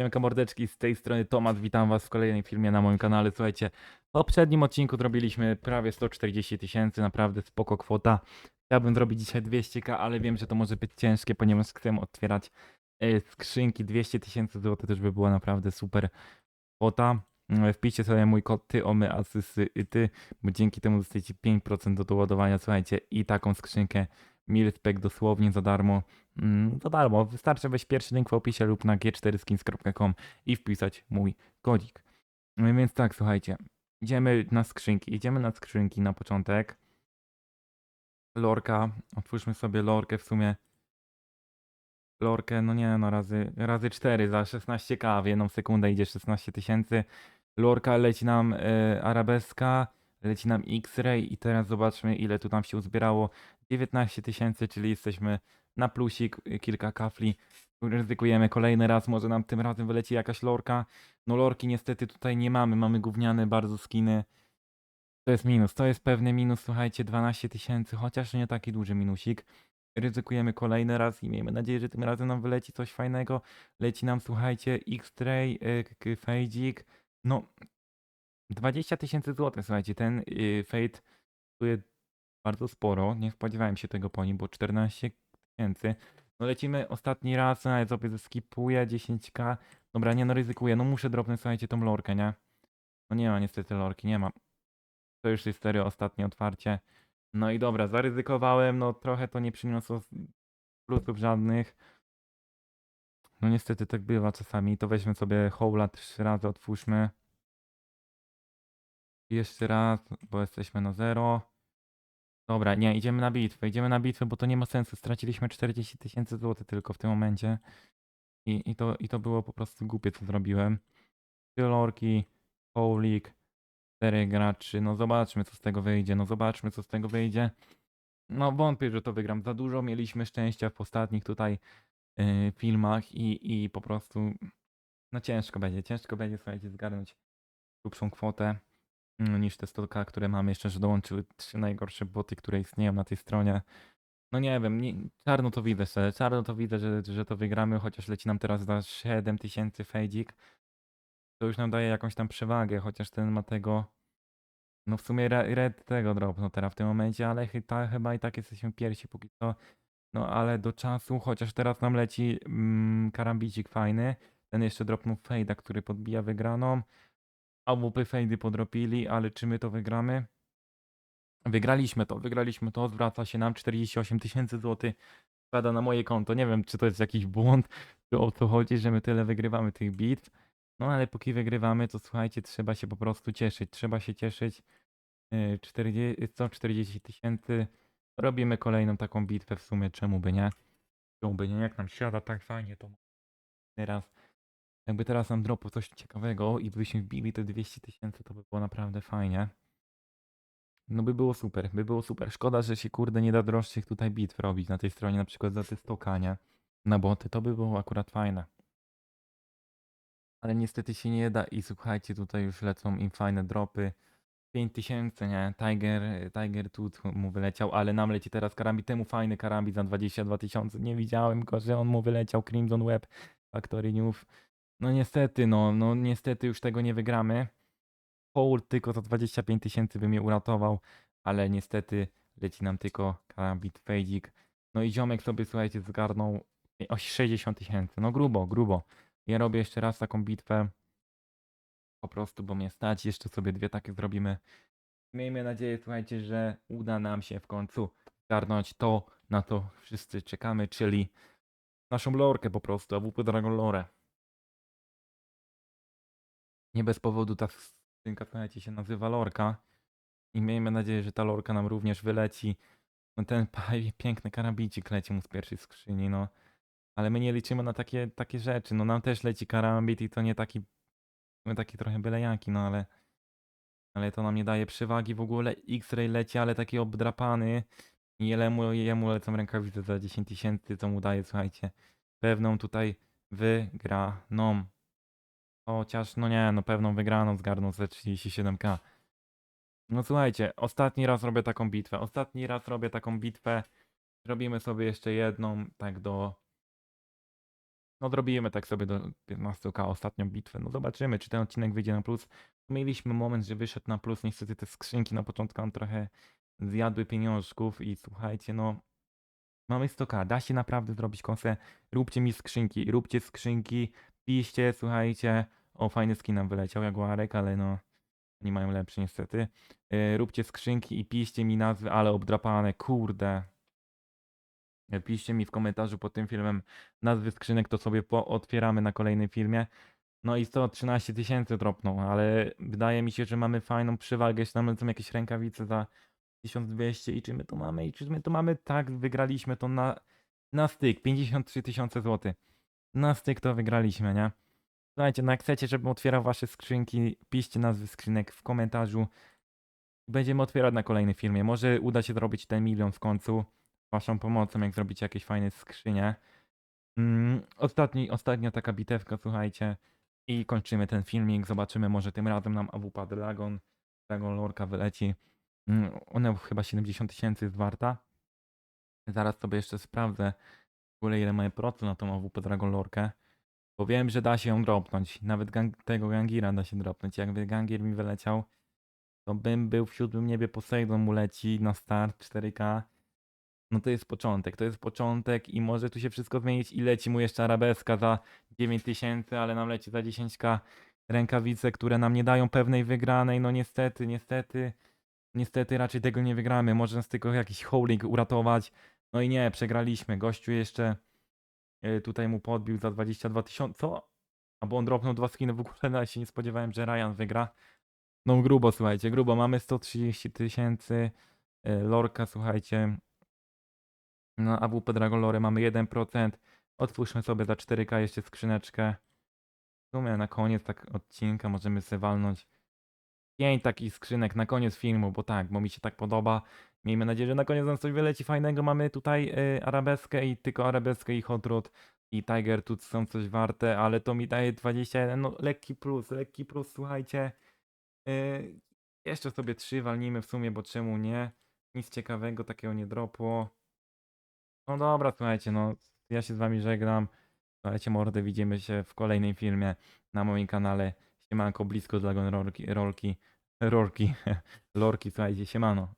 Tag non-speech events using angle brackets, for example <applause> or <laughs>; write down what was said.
Siemka mordeczki, z tej strony Tomat, witam was w kolejnym filmie na moim kanale. Słuchajcie, w poprzednim odcinku zrobiliśmy prawie 140 tysięcy, naprawdę spoko kwota. Chciałbym zrobić dzisiaj 200k, ale wiem, że to może być ciężkie, ponieważ chcę otwierać e, skrzynki 200 tysięcy złotych, też by była naprawdę super kwota. E, Wpiszcie sobie mój kod ty, omy, asysy i ty, bo dzięki temu dostajecie 5% do doładowania, słuchajcie, i taką skrzynkę Milspec dosłownie za darmo. Mm, za darmo. Wystarczy wejść pierwszy link w opisie lub na g4skins.com i wpisać mój kodzik. No Więc tak, słuchajcie. Idziemy na skrzynki. Idziemy na skrzynki na początek. Lorka. Otwórzmy sobie lorkę w sumie. Lorkę, no nie no, razy, razy 4 za 16k w jedną sekundę idzie 16 tysięcy. Lorka leci nam e, arabeska, leci nam X-Ray i teraz zobaczmy ile tu nam się uzbierało. 19 tysięcy, czyli jesteśmy na plusik, y, kilka kafli. Ryzykujemy kolejny raz, może nam tym razem wyleci jakaś lorka. No lorki niestety tutaj nie mamy, mamy gówniane bardzo skiny. To jest minus, to jest pewny minus, słuchajcie, 12 tysięcy, chociaż nie taki duży minusik. Ryzykujemy kolejny raz i miejmy nadzieję, że tym razem nam wyleci coś fajnego. Leci nam, słuchajcie, X-Tray, y, Fejdzik. No, 20 tysięcy złotych, słuchajcie, ten y, Fade bardzo sporo. Nie spodziewałem się tego po nim, bo 14 tysięcy. No lecimy ostatni raz, no, ale sobie zeskipuję 10k. Dobra, nie no ryzykuję, no muszę dropnąć, słuchajcie, tą lorkę, nie? No nie ma niestety lorki, nie ma. To już jest serio ostatnie otwarcie. No i dobra, zaryzykowałem, no trochę to nie przyniosło plusów żadnych. No niestety tak bywa czasami. To weźmy sobie hołla trzy razy, otwórzmy. Jeszcze raz, bo jesteśmy na zero. Dobra, nie, idziemy na bitwę, idziemy na bitwę, bo to nie ma sensu. Straciliśmy 40 tysięcy złotych tylko w tym momencie. I, i, to, I to było po prostu głupie, co zrobiłem. Trzy lorki, Howlik, cztery graczy. No zobaczmy, co z tego wyjdzie. No zobaczmy, co z tego wyjdzie. No wątpię, że to wygram. Za dużo mieliśmy szczęścia w ostatnich tutaj yy, filmach i, i po prostu no ciężko będzie. Ciężko będzie, słuchajcie, zgarnąć grubszą kwotę mm, niż te 100k, które mamy. Jeszcze, że dołączyły trzy najgorsze boty, które istnieją na tej stronie. No nie wiem, nie, czarno to widzę szczerze, czarno to widzę, że, że to wygramy, chociaż leci nam teraz za 7000 fejdzik. To już nam daje jakąś tam przewagę, chociaż ten ma tego... No w sumie re- red tego dropnął teraz w tym momencie, ale chyba, chyba i tak jesteśmy pierwsi póki co. No ale do czasu, chociaż teraz nam leci mm, karambicik fajny. Ten jeszcze dropnął fejda, który podbija wygraną. AWP fejdy podropili, ale czy my to wygramy? Wygraliśmy to, wygraliśmy to, zwraca się nam 48 tysięcy złotych, spada na moje konto. Nie wiem, czy to jest jakiś błąd, czy o co chodzi, że my tyle wygrywamy tych bitw. No ale póki wygrywamy, to słuchajcie, trzeba się po prostu cieszyć. Trzeba się cieszyć. Yy, 40, 140 tysięcy. Robimy kolejną taką bitwę w sumie, czemu by nie? Czemu by nie? Jak nam siada tak fajnie, to teraz. Jakby teraz nam dropu coś ciekawego i byśmy wbili te 200 tysięcy, to by było naprawdę fajnie. No by było super, by było super. Szkoda, że się kurde nie da droższych tutaj bitw robić na tej stronie, na przykład za te 100k, nie? Na boty, to by było akurat fajne. Ale niestety się nie da i słuchajcie, tutaj już lecą im fajne dropy. 5000, nie? Tiger, Tiger Tooth mu wyleciał, ale nam leci teraz karambit. Temu fajny karambit za 22 tysiące. Nie widziałem go, że on mu wyleciał. Crimson Web, Factory News. No niestety, no, no niestety już tego nie wygramy. Paul tylko za 25 tysięcy by mnie uratował, ale niestety leci nam tylko karambit fejdzik. No i ziomek sobie, słuchajcie, zgarnął o 60 tysięcy. No grubo, grubo. Ja robię jeszcze raz taką bitwę. Po prostu, bo mnie stać. Jeszcze sobie dwie takie zrobimy. Miejmy nadzieję, słuchajcie, że uda nam się w końcu zgarnąć to, na to wszyscy czekamy, czyli naszą lorkę po prostu, AWP Dragon Lore. Nie bez powodu ta skrzynka, słuchajcie, się nazywa lorka. I miejmy nadzieję, że ta lorka nam również wyleci. No ten <laughs> piękny karambicik leci mu z pierwszej skrzyni, no. Ale my nie liczymy na takie, takie rzeczy. No nam też leci karambit i to nie taki, no taki trochę bylejaki, no ale ale to nam nie daje przewagi w ogóle. X-Ray leci, ale taki obdrapany. I jemu, jemu lecą rękawice za 10 tysięcy, co mu daje, słuchajcie, pewną tutaj wygraną. Chociaż, no nie, no pewną wygraną zgarnął ze 37k. No słuchajcie, ostatni raz robię taką bitwę. Ostatni raz robię taką bitwę. Robimy sobie jeszcze jedną, tak do No zrobimy tak sobie do 15k ostatnią bitwę. No zobaczymy, czy ten odcinek wyjdzie na plus. Mieliśmy moment, że wyszedł na plus. Niestety te skrzynki na początku nam trochę zjadły pieniążków i słuchajcie, no mamy 100k. Da się naprawdę zrobić kosę. Róbcie mi skrzynki, róbcie skrzynki, piszcie, słuchajcie. O, fajny skin nam wyleciał, Jaguarek, ale no nie mają lepszy niestety. Yy, róbcie skrzynki i piszcie mi nazwy, ale obdrapane, kurde. E, Piszcie mi w komentarzu pod tym filmem nazwy skrzynek, to sobie otwieramy na kolejnym filmie. No i 113 tysięcy dropną, ale wydaje mi się, że mamy fajną przewagę, jeśli nam lecą jakieś rękawice za 1200 i czy my to mamy, i czy my to mamy, tak, wygraliśmy to na, na styk, 53 tysiące złotych. Na styk to wygraliśmy, nie? Słuchajcie, no jak chcecie, żebym otwierał wasze skrzynki, piszcie nazwy skrzynek w komentarzu. Będziemy otwierać na kolejnym filmie. Może uda się zrobić ten milion w końcu waszą pomocą, jak zrobić jakieś fajne skrzynie. Mm, ostatni, ostatnia taka bitewka, słuchajcie. I kończymy ten filmik. Zobaczymy, może tym razem nam AWP Dragon, Dragon Lorka wyleci. Mm, ona chyba 70 tysięcy jest warta. Zaraz sobie jeszcze sprawdzę w ogóle ile mamy procent na tą AWP Dragon Lorkę. Bo wiem, że da się ją dropnąć. Nawet gang, tego Gangira da się dropnąć. Jakby Gangir mi wyleciał, to bym był w siódmym niebie Poseidon mu leci na start 4K. No to jest początek, to jest początek i może tu się wszystko zmienić i leci mu jeszcze arabeska za 9000, ale nam leci za 10k rękawice, które nam nie dają pewnej wygranej, no niestety, niestety, niestety raczej tego nie wygramy, może nas tylko jakiś holding uratować, no i nie, przegraliśmy, gościu jeszcze tutaj mu podbił za 22 tysiące, co? A bo on dropnął dwa skiny w ogóle, <laughs> no, ja się nie spodziewałem, że Ryan wygra. No grubo, słuchajcie, grubo, mamy 130 tysięcy, y, Lorka, słuchajcie, na AWP Dragon Lore mamy 1%. Otwórzmy sobie za 4K jeszcze skrzyneczkę. W sumie na koniec tak odcinka możemy sobie walnąć 5 takich skrzynek na koniec filmu, bo tak, bo mi się tak podoba. Miejmy nadzieję, że na koniec nam coś wyleci fajnego. Mamy tutaj y, arabeskę i tylko arabeskę i hot rod i Tiger tu są coś warte, ale to mi daje 21, no lekki plus, lekki plus, słuchajcie. Y, jeszcze sobie 3 walnijmy w sumie, bo czemu nie? Nic ciekawego takiego nie dropło. No dobra, słuchajcie, no ja się z wami żegnam. Słuchajcie mordy, widzimy się w kolejnym filmie na moim kanale. Siemanko, blisko Dragon Rolki, rolki, rolki, <laughs> lorki, słuchajcie, siemano.